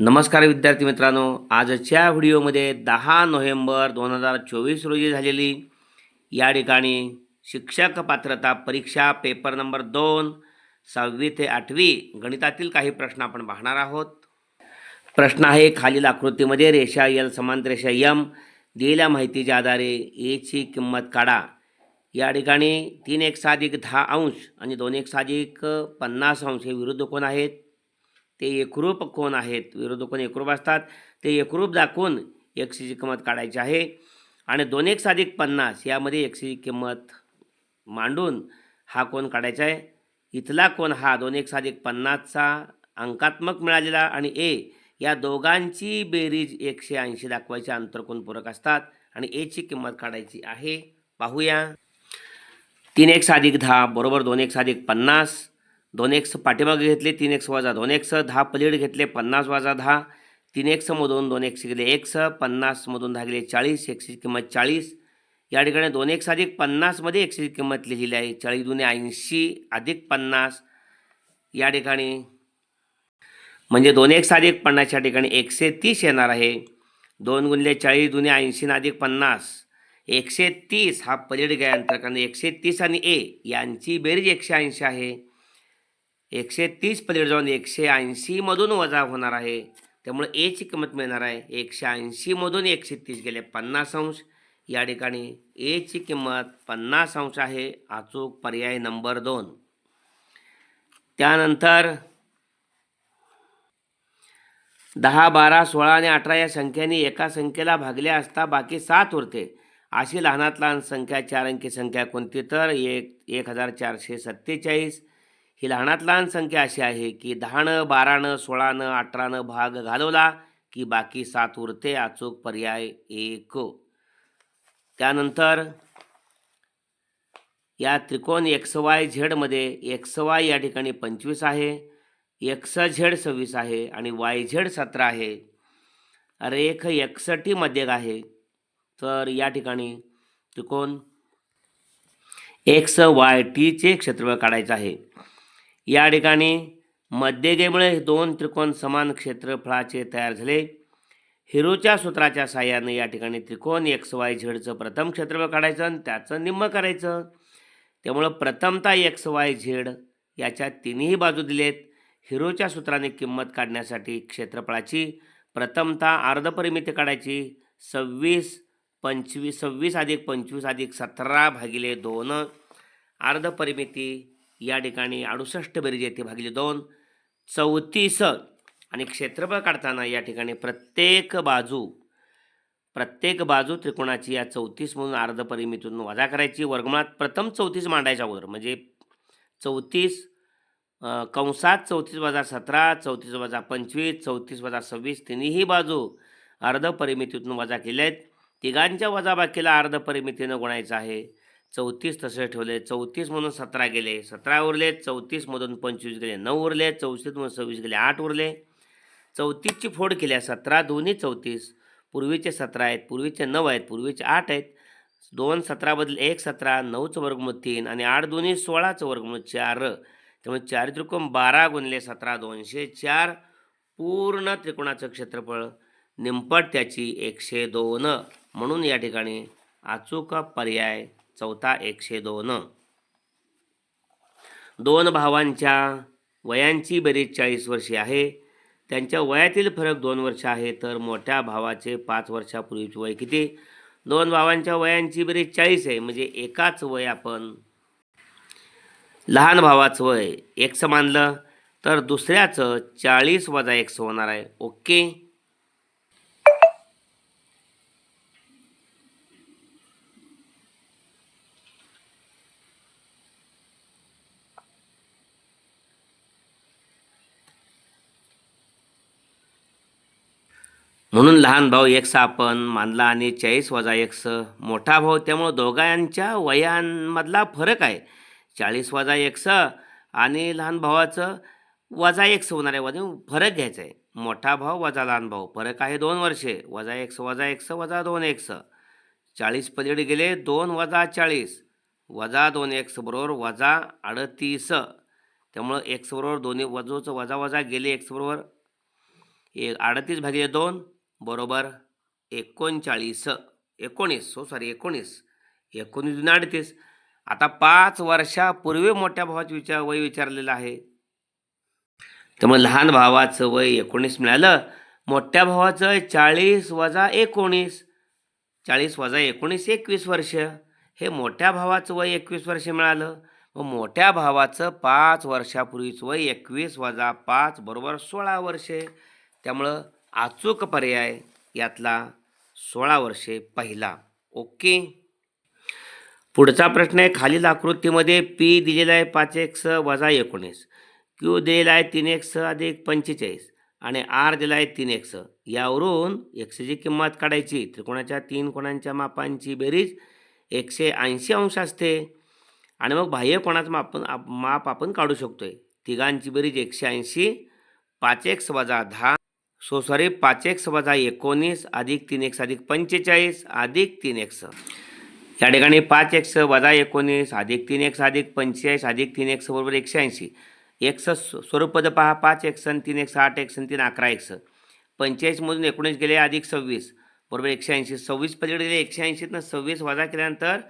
नमस्कार विद्यार्थी मित्रांनो. आजच्या व्हिडिओमध्ये दहा नोव्हेंबर दोन हजार चोवीस रोजी झालेली या ठिकाणी शिक्षक पात्रता परीक्षा पेपर नंबर दोन सहावी ते आठवी गणितातील काही प्रश्न आपण पाहणार आहोत. प्रश्न आहे खालील आकृतीमध्ये रेषा यल समांत रेषा यम दिलेल्या माहितीच्या आधारे एची किंमत काढा. या ठिकाणी तीन एक साधिक दहा अंश आणि दोन एक साधिक पन्नास अंश हे विरुद्ध कोण आहेत? ते एकरूप कोण आहेत? विरुद्ध कोण एकरूप असतात? ते एकरूप दाखवून एकशेची किंमत काढायची आहे. आणि दोन एक साधिक पन्नास यामध्ये एकशेची किंमत मांडून हा कोण काढायचा आहे? इथला कोण? हा दोन एक साधिक पन्नासचा अंकात्मक मिळालेला आणि ए या दोघांची बेरीज एकशे ऐंशी दाखवायचे आंतरकोण पूरक असतात? आणि एची किंमत काढायची आहे. पाहूया. तीन एक साधिक दहा बरोबर दोन एक साधिक पन्नास. दोन एक्स पाठीमागे घेतले तीन एक्स वजा दोन एक्स दहा पलीड घेतले पन्नास वजा दहा तीन एक्समधून दोन एक्स गेले एक्स पन्नासमधून दहा गेले चाळीस एक्सची किंमत चाळीस. या ठिकाणी दोन एक्स अधिक पन्नासमध्ये एकशेची किंमत लिहिलेली आहे चाळीस दुने ऐंशी अधिक पन्नास. या ठिकाणी म्हणजे दोन एक्स अधिक पन्नासच्या ठिकाणी एकशे तीस येणार आहे. दोन गुणले चाळीस दुने ऐंशी अधिक पन्नास. एकशे तीस हा पलीड गेल्यानंतर कारण एकशे तीस आणि ए यांची बेरीज एकशे ऐंशी आहे. एकशे तीस पलीकडे जाऊन एकशे ऐंशीमधून वजा होणार आहे. त्यामुळे एची किंमत मिळणार आहे. एकशे ऐंशीमधून एकशे तीस गेले पन्नास अंश. या ठिकाणी एची किंमत पन्नास अंश आहे. अचूक पर्याय नंबर दोन. त्यानंतर दहा बारा सोळा आणि अठरा या संख्यांनी एका संख्येला भागले असता बाकी सात उरते. अशी लहानात लहान संख्या चार अंकी संख्या कोणती? तर एक एक हजार चारशे सत्तेचाळीस. ही लहानात लहान संख्या अशी आहे की दहानं बारानं सोळानं अठरानं भाग घालवला की बाकी सात उरते अचूक पर्याय एक. त्यानंतर या त्रिकोण एक्स वाय झेडमध्ये एक्स वाय या ठिकाणी पंचवीस आहे एक्स झेड सव्वीस आहे आणि वाय झेड सतरा आहे. रेख एकसटी मध्यक आहे. तर या ठिकाणी त्रिकोण एक्स वाय टीचे क्षेत्रफळ काढायचं आहे. या ठिकाणी मध्यगेमुळे दोन त्रिकोण समान क्षेत्रफळाचे तयार झाले. हिरोच्या सूत्राच्या साह्याने या ठिकाणी त्रिकोण एक्स वाय झेडचं प्रथम क्षेत्रफळ काढायचं आणि त्याचं निम्म करायचं. त्यामुळं प्रथमता एक्स वाय झेड याच्या तिन्ही बाजू दिलेत. हिरोच्या सूत्राने किंमत काढण्यासाठी क्षेत्रफळाची प्रथमता अर्धपरिमिती काढायची. सव्वीस पंचवीस सव्वीस अधिक पंचवीस अधिक सतरा भागिले दोन. अर्धपरिमिती या ठिकाणी अडुसष्ट बेरीज येते भागिले. दोन चौतीस. आणि क्षेत्रफळ काढताना या ठिकाणी प्रत्येक बाजू प्रत्येक बाजू त्रिकोणाची या चौतीस म्हणून अर्धपरिमितीतून वजा करायची. वर्गमुळात प्रथम चौतीस मांडायच्या अगोदर म्हणजे चौतीस कंसात चौतीस वजा सतरा चौतीस वजा पंचवीस चौतीस वजा सव्वीस तिन्ही बाजू अर्धपरिमितीतून वजा केल्या आहेत तिघांच्या वजाबाकीला अर्धपरिमितीनं गुणायचं आहे. चौतीस तसे ठेवले. चौतीस म्हणून सतरा गेले. सतरा उरले चौतीसमधून पंचवीस गेले. नऊ उरले चौतीसमधून सव्वीस गेले. आठ उरले. चौतीसची फोड केल्या. सतरा दोन्ही चौतीस. पूर्वीचे सतरा आहेत. पूर्वीचे नऊ आहेत. पूर्वीचे आठ आहेत. दोन सतराबद्दल एक सतरा नऊचं वर्गमूळ तीन आणि आठ दोन्ही सोळाचं वर्गमूळ चार. त्यामुळे चार त्रिकोण बारा गुणले सतरा दोनशे चार. पूर्ण त्रिकोणाचं क्षेत्रफळ निंपट त्याची एकशे दोन. म्हणून या ठिकाणी अचूक पर्याय चौथा एकशे दोन. दोन भावांच्या वयांची बेरीज चाळीस वर्षे आहे. त्यांच्या वयातील फरक दोन वर्ष आहे तर मोठ्या भावाचे पाच वर्षापूर्वीचे वय किती? दोन भावांच्या वयांची बेरीज चाळीस आहे म्हणजे एकाच वय आपण लहान भावाचं वय एक्स मानलं तर दुसऱ्याचं चाळीस वजा एक्स होणार आहे. ओके? म्हणून लहान भाऊ एक आपण मानला आणि चाळीस वजा एक्स. मोठा भाऊ त्यामुळं दोघांच्या वयांमधला फरक आहे. चाळीस वजा एक्स आणि लहान भावाचं वजा एक्स होणार आहे वजा फरक घ्यायचा आहे. मोठा भाऊ वजा लहान भाऊ फरक आहे दोन वर्षे. वजा एक्स वजा एक्स वजा दोन एक्स. चाळीस पलीकडे गेले दोन वजा चाळीस. वजा दोन एक्स बरोबर वजा अडतीस. त्यामुळं एक्स बरोबर दोन्ही वजूचं वजा वजा गेले एक्स बरोबर एक अडतीस भागिले दोन. बरोबर? एकोणचाळीस एकोणीस हो सॉरी एकोणीस. एकोणीस दोन अडतीस. आता पाच वर्षापूर्वी मोठ्या भावाचं विचार वय विचारलेलं आहे. त्यामुळे लहान भावाचं वय एकोणीस मिळालं. मोठ्या भावाचं चाळीस वजा एकोणीस. चाळीस वजा एकोणीस एकवीस वर्ष. हे मोठ्या भावाचं वय एकवीस वर्ष मिळालं. मग मोठ्या भावाचं पाच वर्षापूर्वीचं वय एकवीस वजा पाच बरोबर सोळा वर्षे. त्यामुळं अचूक पर्याय यातला सोळा वर्षे पहिला. ओके? पुढचा प्रश्न आहे खालील आकृतीमध्ये पी दिलेला आहे पाच एक्स वजा एकोणीस. क्यू दिलेला आहे तीन एक्स अधिक पंचेचाळीस. आणि आर दिला आहे तीन एक्स यावरून एक्सची किंमत काढायची. त्रिकोणाच्या तीन कोणांच्या मापांची बेरीज एकशे ऐंशी अंश असते. आणि मग बाह्य कोणाचं माप आप- माप आपण काढू शकतो आहे तिघांची बेरीज एकशे ऐंशी पाच एक्स वजा दहा सो सॉरी पाच एक्स वजा एकोणीस अधिक तीन एक्स अधिक पंचेचाळीस अधिक तीन एक्स या ठिकाणी पाच एक्स वजा एकोणीस अधिक तीन एक्स अधिक पंचेचाळीस अधिक तीन एक्स बरोबर एकशे ऐंशी. एक्स स्वरूपद पहा पाच एक्स आणि तीन एक्स आठ एक्स आणि तीन अकरा एक्स पंचेचाळीसमधून एकोणीस गेले अधिक सव्वीस. बरोबर एकशे ऐंशी. सव्वीस पलीकडे गेले एकशे ऐंशीतनं सव्वीस वजा केल्यानंतर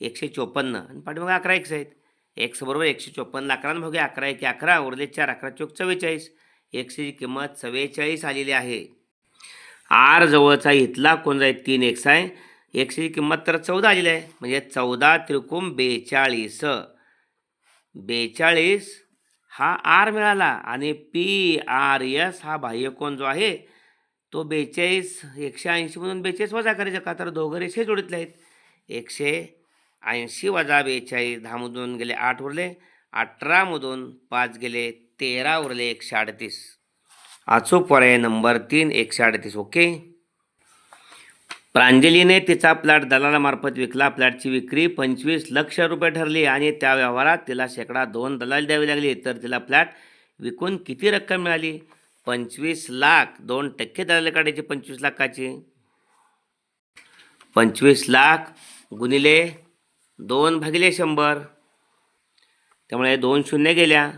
एकशे चोपन्न. आणि पाठीमागे अकरा एक्स आहेत. एक्स बरोबर एकशे चोपन्न. अकरा भागे अकरा एक अकरा. उरले चार अकरा चोक चव्वेचाळीस. एक्सची किंमत चव्वेचाळीस आलेली आहे. आर जवळचा इथला कोण जाईल तीन एक्स आहे. एक्सची किंमत तर चौदा आलेली आहे. म्हणजे चौदा त्रिकोण बेचाळीस. बेचाळीस हा आर मिळाला आणि पी आर एस हा बाह्यकोन जो आहे तो बेचाळीस एकशे ऐंशीमधून बेचाळीस वजा करायचा का? तर दोघं रेषे जोडीतले आहेत. एकशे ऐंशी वजा बेचाळीस दहामधून गेले आठ उरले. अठरामधून पाच गेले तेरा उरले एकशे अडतीस. अचूक पर्याय नंबर तीन एकशे अडतीस ओके? प्रांजलीने तिचा प्लॅट दलालामार्फत विकला. प्लॅटची विक्री पंचवीस लक्ष रुपये ठरली आणि त्या व्यवहारात तिला शेकडा दोन दलाल द्यावी लागली. तर तिला प्लॅट विकून किती रक्कम मिळाली? पंचवीस लाख दोन टक्के दलाली काढायची पंचवीस लाखाची. पंचवीस लाख गुणिले दोन भागिले शंभर. त्यामुळे दोन शून्य गेल्या.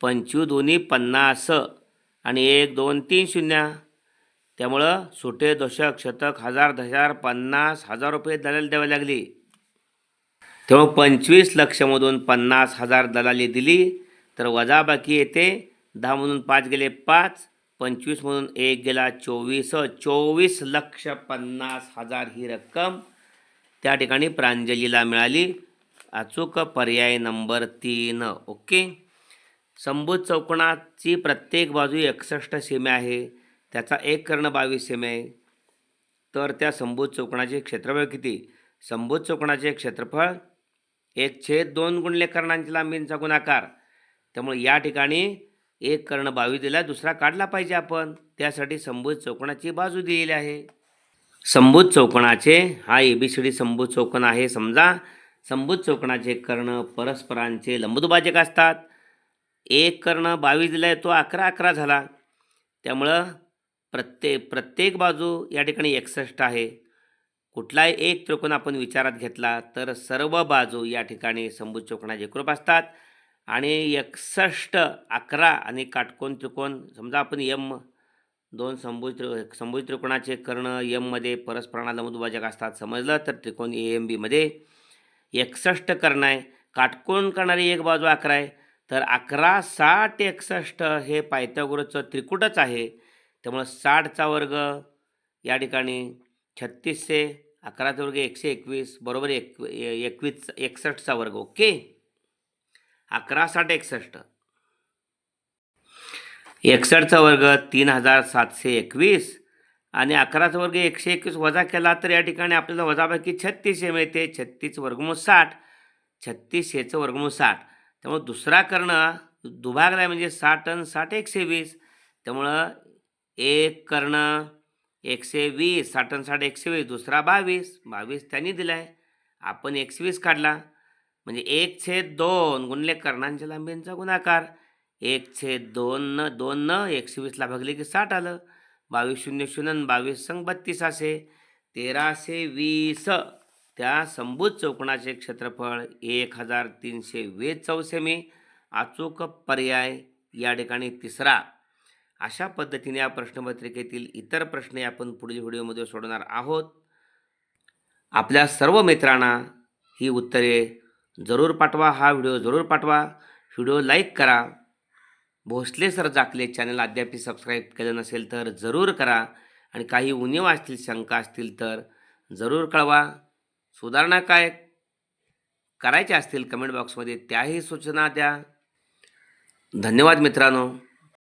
पंचवीस दोन्ही पन्नास. आणि एक दोन तीन शून्य. त्यामुळं सुटे दशक शतक हजार दशार पन्नास हजार रुपये दलाल द्यावी लागली. तेव्हा पंचवीस लक्षमधून पन्नास हजार दलाली दिली. तर वजाबाकी येते. दहामधून पाच गेले पाच. पंचवीसमधून एक गेला चोवीस. चोवीस लक्ष पन्नास हजार ही रक्कम त्या ठिकाणी प्रांजलीला मिळाली. अचूक पर्याय नंबर तीन. ओके? संभूत चौकोनाची प्रत्येक बाजू एकसष्ट सीमे आहे. त्याचा एक कर्ण बावीस सीमे आहे. तर त्या संभूत चौकोनाचे क्षेत्रफळ किती? संभूत चौकोनाचे क्षेत्रफळ एक छेद दोन गुणले कर्णांची लांबींचा गुणाकार. त्यामुळे या ठिकाणी एक कर्ण बावीस दिला दुसरा काढला पाहिजे आपण. त्यासाठी संभूत चौकोनाची बाजू दिलेली आहे. संभूत चौकोनाचे हा ए बी सी डी संभूत चौकोन आहे. समजा संबूत चौकोनाचे कर्ण परस्परांचे लंबदुभाजक असतात. एक कर्ण बावीस दिला आहे तो अकरा अकरा झाला. त्यामुळं प्रत्येक प्रत्येक बाजू या ठिकाणी एकसष्ट आहे. कुठलाही एक त्रिकोण आपण विचारात घेतला तर सर्व बाजू या ठिकाणी संबूत चौकोनाचे एकरूप असतात. आणि एकसष्ट अकरा आणि काटकोन त्रिकोण समजा आपण यम दोन संभुज त्रि संभुज त्रिकोणाचे कर्ण यममध्ये परस्परांना लंबदुभाजक असतात समजलं तर त्रिकोण ए एम बीमध्ये एकसष्ट कर्ण आहे काटकोन करणारी एक बाजू अकरा आहे तर अकरा साठ एकसष्ट हे पायथागोरसचं त्रिकुटच आहे. त्यामुळं साठचा वर्ग या ठिकाणी छत्तीसशे अकराचा वर्ग एकशे एकवीस बरोबर एक एकवीस एकसष्टचा वर्ग ओके? अकरा साठ एकसष्ट. एकसष्टचा वर्ग तीन हजार सातशे एकवीस आणि अकराचा वर्ग एकशे एकवीस वजा केला तर या ठिकाणी आपल्याला वजाबाकी छत्तीसशे मिळते. छत्तीस वर्गमूळ साठ छत्तीसशेचं वर्गमूळ साठ. त्यामुळं दुसरा कर्ण दुभागला म्हणजे साठ आणि साठ एकशे वीस. त्यामुळं एक कर्ण एकशे वीस साठ आणि साठ एकशे वीस दुसरा बावीस. बावीस त्यांनी दिला आहे आपण एकशे वीस काढला. म्हणजे एक छेद दोन गुणले कर्णांच्या लांबींचा गुणाकार. एक छेद दोन न दोन न एकशे वीसला भागले की साठ आलं. बावीस शून्य शून्य बावीस संग बत्तीस असे. तेराशे वीस. त्या संभूत चौकोनाचे क्षेत्रफळ एक हजार तीनशे वीस चौसेमी अचूक पर्याय या ठिकाणी तिसरा. अशा पद्धतीने या प्रश्नपत्रिकेतील इतर प्रश्न आपण पुढील व्हिडिओमध्ये सोडणार आहोत. आपल्या सर्व मित्रांना ही उत्तरे जरूर पाठवा हा व्हिडिओ जरूर पाठवा. व्हिडिओ लाईक करा. भोसले सर जाकले चॅनल अद्याप सबस्क्राईब केलं नसेल तर जरूर करा. आणि काही उणीव असतील शंका असतील तर जरूर कळवा. सुधारणा काय करायच्या असतील कमेंट बॉक्समध्ये त्याही सूचना द्या. धन्यवाद मित्रांनो.